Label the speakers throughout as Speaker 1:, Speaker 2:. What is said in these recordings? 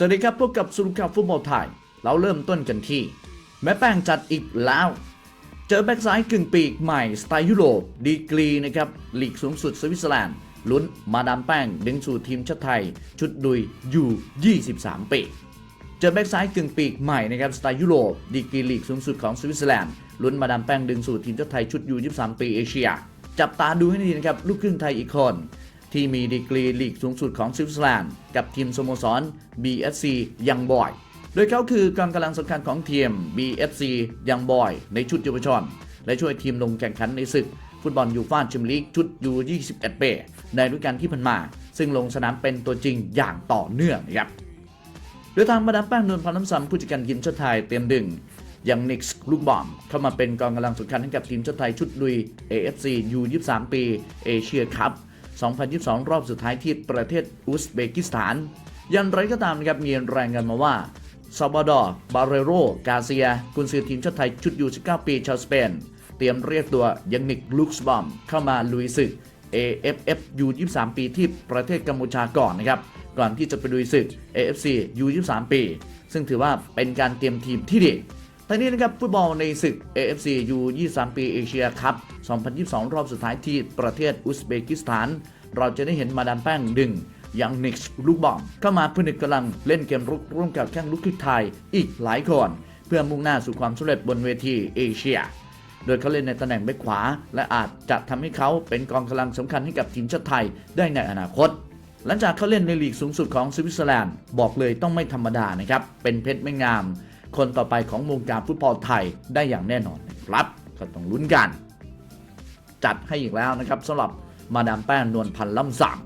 Speaker 1: สวัสดีครับพบกับสุรุขับฟุตบอลไทย เราเริ่มต้นกันที่ แม่แป้งจัดอีกแล้ว เจอแบ็กซ้ายกึ่งปีกใหม่สไตล์ยุโรปดีกรีนะครับลีกสูงสุดสวิตเซอร์แลนด์ลุ้นมาดามแป้งดึงสู่ทีมชาติไทย ชุดดุยอยู่ 23 ปีเจอแบ็กซ้ายกึ่งปีกใหม่นะครับสไตล์ยุโรปดีกรีลีกสูงสุดของสวิตเซอร์แลนด์ลุ้นมาดามแป้งดึงสู่ทีมชาติไทยชุดยู23 ปีเอเชีย จับตาดูให้ดีนะครับลูกครึ่งไทยอีกคน ที่มีดีกรีลีกสูงสุดของสวิตเซอร์แลนด์กับทีมสโมสร BSC ยังบอย โดยเขาคือกองกำลังสำคัญของทีม BFC ยังบอย ในชุดเยาวชนและช่วยทีมลงแข่งขันในศึก ฟุตบอลยูฟ่าแชมเปี้ยนลีกชุดยู21เปในฤดูกาลที่ผ่านมา ซึ่งลงสนามเป็นตัวจริงอย่างต่อเนื่องนะครับโดยทางมาดามแป้งนวลพันธ์น้ำซ้ำผู้จัดการทีมชาติไทยเตรียมดึงยังนิกส์ลูกบอมเข้ามาเป็นกองกำลังสำคัญให้กับทีมชาติไทยชุดลุย AFC U23 ปีเอเชียคัพ 2022 รอบสุดท้ายที่ประเทศอุซเบกิสถานยันไรก็ตามนะครับมีรายงานมาว่าซาบาดอร์บาเรโร กาเซีย กุนซือทีมชาติไทยชุดยู19ปีชาวสเปน เตรียมเรียกตัวยังนิกลูกส์บอมเข้ามาลุยศึก AFF U23 ปีที่ประเทศกัมพูชาก่อนนะครับ ก่อนที่จะไปลุยศึก AFC U23 ปี ซึ่งถือว่าเป็นการเตรียมทีมที่ดี ทั้งนี้นะครับฟุตบอลในศึก AFC U23 ปีเอเชียคัพ 2022 รอบสุดท้ายที่ประเทศอุซเบกิสถาน เราจะได้เห็นมาดามแป้งดึงยังนิกส์ลูกบอมเข้ามาผนึกกำลังเล่นเกมรุกร่วมกับแข้งลูกครึ่งไทยอีกหลายคน เพื่อมุ่งหน้าสู่ความสำเร็จบนเวทีเอเชีย โดยเขาเล่นในตำแหน่งแบ็คขวา และอาจจะทำให้เขาเป็นกองกำลังสำคัญให้กับทีมชาติไทยได้ในอนาคตหลังจากเขาเล่นในลีกสูงสุดของสวิตเซอร์แลนด์บอกเลยต้องไม่ธรรมดานะครับ เป็นเพชรไม่งาม คนต่อไปของวงการฟุตบอลไทยได้อย่างแน่นอนครับก็ต้องลุ้นกัน จัดให้อีกแล้วนะครับสำหรับมาดามแป้งนวลพันธ์ล่ำสั่ง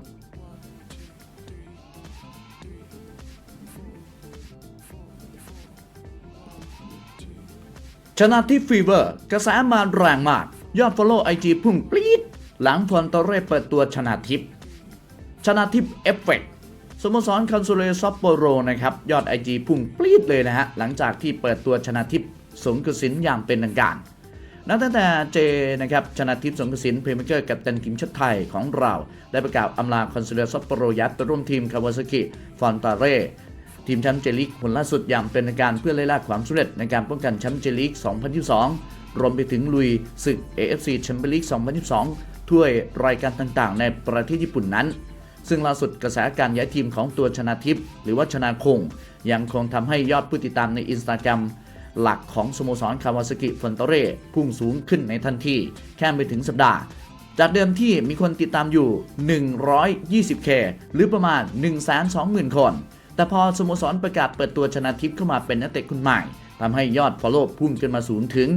Speaker 1: ชนะทิพฟีเวอร์ กระแสมาแรงมาก ยอด Follow IG พุ่งปรี๊ด หลังฟอนตอเร่เปิดตัวชนะทิพชนะทิพเอฟเฟก สโมสรคันซูเลซัปโปโรนะครับยอด IG พุ่งปรี๊ดเลยนะฮะหลังจากที่เปิดตัวชนะทิพย์สงกสินอย่างเป็นทางการนับตั้งแต่เจนะครับชนะทิพย์สงกสินเพลย์เมเกอร์กับตันทีมชาติไทยของเรา ได้ประกาศอำลาคอนซูเลซัปโปโรยัดไปร่วมทีมคาวาซากิฟอนตาเร่ทีมแชมป์เจลิกคนล่าสุดอย่างเป็นทางการเพื่อไล่ล่าความสำเร็จในการป้องกันแชมป์เจลิก 2022 รวมไปถึงลุยศึก AFC แชมเปี้ยนลีก 2022 ถ้วยรายการต่างๆ ในประเทศญี่ปุ่นนั้น ซึ่งล่าสุดกระแสการย้ายทีมของตัวชนะทิพย์หรือว่าชนะคง ยังคงทำให้ยอดผู้ติดตามในอินสตาแกรมหลักของสโมสรคาวาซากิฟอนโตเร่พุ่งสูงขึ้นในทันทีแค่ไม่ถึงสัปดาห์ จากเดิมที่มีคนติดตามอยู่ 120k หรือประมาณ 120,000 คน แต่พอสโมสรประกาศเปิดตัวชนะทิพย์เข้ามาเป็นนักเตะคนใหม่ทำให้ยอด Follow พุ่งขึ้นมาสูงถึง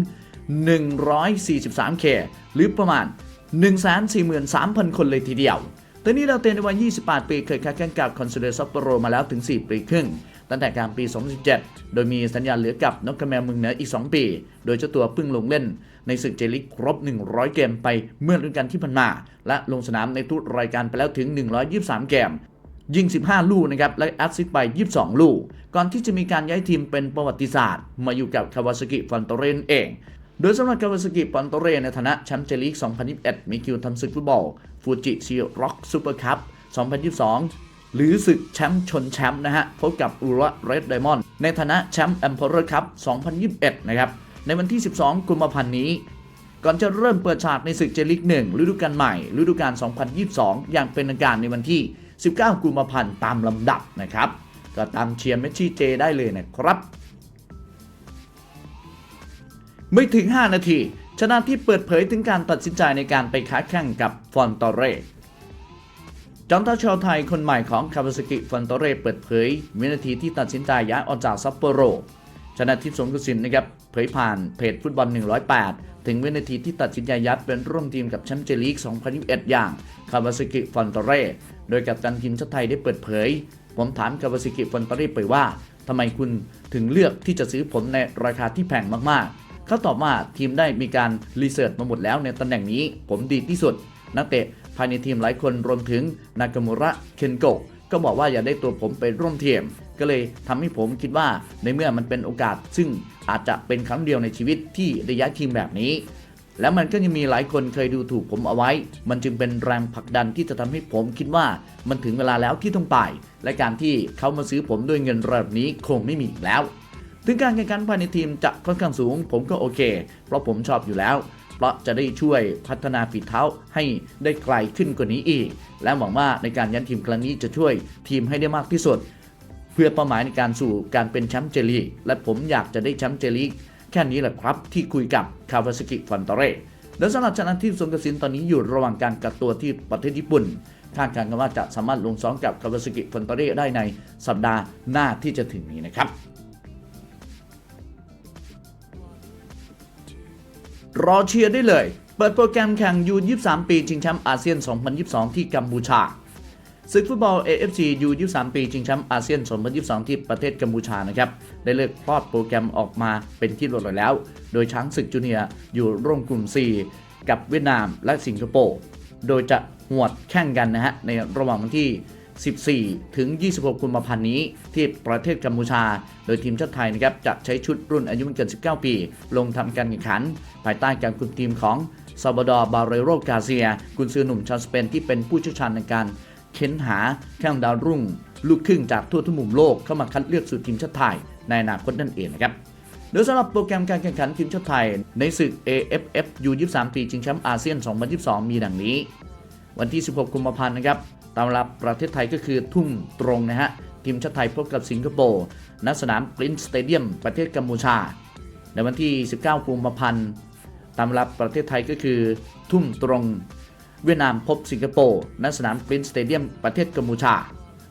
Speaker 1: 143k หรือประมาณ 143,000 คนเลยทีเดียว ตอนนี้เราเตนในวัย 28 ปีเคยค้าแข่งกับคอนซูเดอร์ซัปโปโรมาแล้วถึง 4 ปีครึ่ง ตั้งแต่กลางปี 2017 โดยมีสัญญาเหลือกับนกกระแมวเมืองเหนืออีก 2 ปี โดยเจ้าตัวเพิ่งลงเล่น ในศึกเจลิกครบ 100 เกมไปเมื่อฤดูกาลที่ผ่านมา และลงสนามในทุกรายการไปแล้วถึง 123 เกมยิง 15 ลูกนะครับ และแอสซิสต์ไป 22 ลูก ก่อนที่จะมีการย้ายทีมเป็นประวัติศาสตร์ มาอยู่กับคาวาซากิฟอนโตเรนเอง โดยสำหรับคาวาซากิฟอนโตเรในฐานะแชมป์เจลีก 2021 มีคิวทำศึกฟุตบอลฟูจิซีร็อกซูเปอร์คัพ 2022 หรือศึกแชมป์ชนแชมป์นะฮะ พบกับอุระเรดไดมอนด์ในฐานะแชมป์แอมเพอร์คัพ 2021 นะครับ ในวันที่ 12 กุมภาพันธ์นี้ ก่อนจะเริ่มเปิดฉากในศึกเจลิก1 ฤดูกาลใหม่ ฤดูกาล 2022 อย่างเป็นทางการในวันที่ 19 กุมภาพันธ์ตามลำดับนะครับ ก็ตามเชียร์เมชชี่เจได้เลยนะครับ ไม่ถึง 5 นาที ชนะที่เปิดเผยถึงการตัดสินใจในการไปค้าแข่งกับฟอนตอเรจอมทัพชาวไทยคนใหม่ของคาวาซากิฟอนโตเรเปิดเผยวินาทีที่ตัดสินใจย้ายออกจากซัปโปโร ชนะทิพย์สงกสินนะครับเผยผ่านเพจฟุตบอล 108 ถึงวินาทีที่ตัดสินใจยัดเป็นร่วมทีมกับแชมป์เจลีก 2021 อย่างคาวาซากิฟอนโตเรโดยกัปตันทีมชาติไทยได้เปิดเผย ผมถามคาวาซากิฟอนโตเรไปว่าทำไมคุณถึงเลือกที่จะซื้อผมในราคาที่แพงมากๆ เขาตอบว่าทีมได้มีการรีเสิร์ชมาหมดแล้วในตำแหน่งนี้ ผมดีที่สุด นักเตะภายในทีมหลายคนรวมถึงนากามุระเคนโกะก็บอกว่าอยากได้ตัวผมไปร่วมทีมก็เลยทำให้ผมคิดว่าในเมื่อมันเป็นโอกาส ซึ่งอาจจะเป็นครั้งเดียวในชีวิตที่ได้ย้ายทีมแบบนี้ และมันก็ยังมีหลายคนเคยดูถูกผมเอาไว้ มันจึงเป็นแรงผลักดันที่จะทำให้ผมคิดว่ามันถึงเวลาแล้วที่ต้องไป และการที่เขามาซื้อผมด้วยเงินระดับนี้คงไม่มีอีกแล้ว ถึงการแข่งขันภายในทีมจะค่อนข้างสูง ผมก็โอเค เพราะผมชอบอยู่แล้ว เพราะจะได้ช่วยพัฒนาฝีเท้าให้ได้ไกลขึ้นกว่านี้อีก และหวังว่าในการยันทีมครั้งนี้จะช่วยทีมให้ได้มากที่สุด เพื่อเป้าหมายในการสู่การเป็นแชมป์เจลีและผมอยากจะได้แชมป์เจลีแค่นี้แหละครับที่คุยกับคาวาซากิฟอนตเรและสำหรับชนะที่สงกสินตอนนี้อยู่ระหว่างการกักตัวที่ประเทศญี่ปุ่นคาดการณ์กันว่าจะสามารถลงซ้อมกับคาวาซากิฟอนตเรได้ในสัปดาห์หน้าที่จะถึงนี้นะครับ รอเชียร์ได้เลย เปิดโปรแกรมแข่งยู23 ปีชิงแชมป์อาเซียน 2022 ที่กัมพูชาศึกฟุตบอล AFC U23 ปีชิงแชมป์อาเซียน 2022 ที่ประเทศกัมพูชานะครับ ได้เลิกคลอดโปรแกรมออกมาเป็นที่เรียบร้อยแล้ว โดยช้างศึกจูเนียร์อยู่ร่วมกลุ่ม 4 กับเวียดนามและสิงคโปร์ โดยจะหวดแข่งกันนะฮะ ในระหว่างวันที่ 14 ถึง 26 กุมภาพันธ์นี้ ที่ประเทศกัมพูชา โดยทีมชาติไทยนะครับจะใช้ชุดรุ่นอายุไม่เกิน 19 ปี ลงทำการแข่งขัน ภายใต้การคุมทีมของซาบดอร์บาเรโรกาเซีย กุนซือหนุ่มชาวสเปนที่เป็นผู้เชี่ยวชาญในการเค้นหาแข้งดาวรุ่ง ลูกครึ่งจากทั่วทุกมุมโลกเข้ามาคัดเลือกสู่ทีมชาติไทยในอนาคตนั่นเองนะครับโดยสำหรับโปรแกรมการแข่งขันทีมชาติไทย ในศึก AFF U23 ปีชิงแชมป์อาเซียน 2022 มีดังนี้ วันที่ 16 กุมภาพันธ์นะครับ ตามรับประเทศไทยก็คือทุ่มตรงนะฮะ ทีมชาติไทยพบกับสิงคโปร์ณสนามปรินซ์สเตเดียมประเทศกัมพูชา ในวันที่ 19 กุมภาพันธ์ตามรับประเทศไทยก็คือ ทุ่มตรง เวียดนามพบสิงคโปร์ณสนามปรินซ์สเตเดียมประเทศกัมพูชา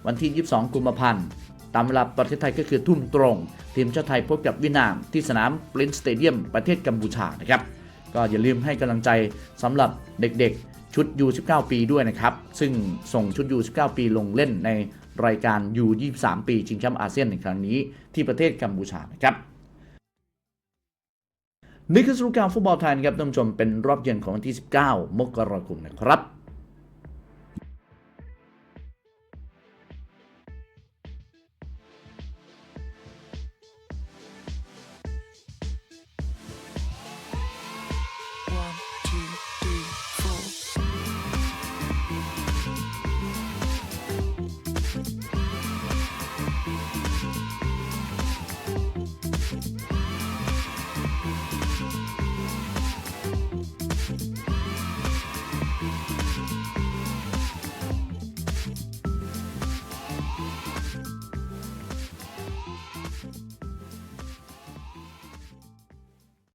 Speaker 1: วันที่ 22 กุมภาพันธ์ตามเวลาประเทศไทยก็คือทุ่มตรง ทีมชาติไทยพบกับเวียดนามที่สนามปรินซ์สเตเดียมประเทศกัมพูชานะครับ ก็อย่าลืมให้กำลังใจสำหรับเด็กๆ ชุด U19 ปีด้วยนะครับ ซึ่งส่งชุด U19 ปีลงเล่นในรายการ U23 ปีชิงแชมป์อาเซียนในครั้งนี้ที่ประเทศกัมพูชานะครับนี่คือสรุปการฟุตบอลไทยนะครับท่านผู้ชมเป็นรอบเย็นของวันที่ 19 มกราคมนะครับ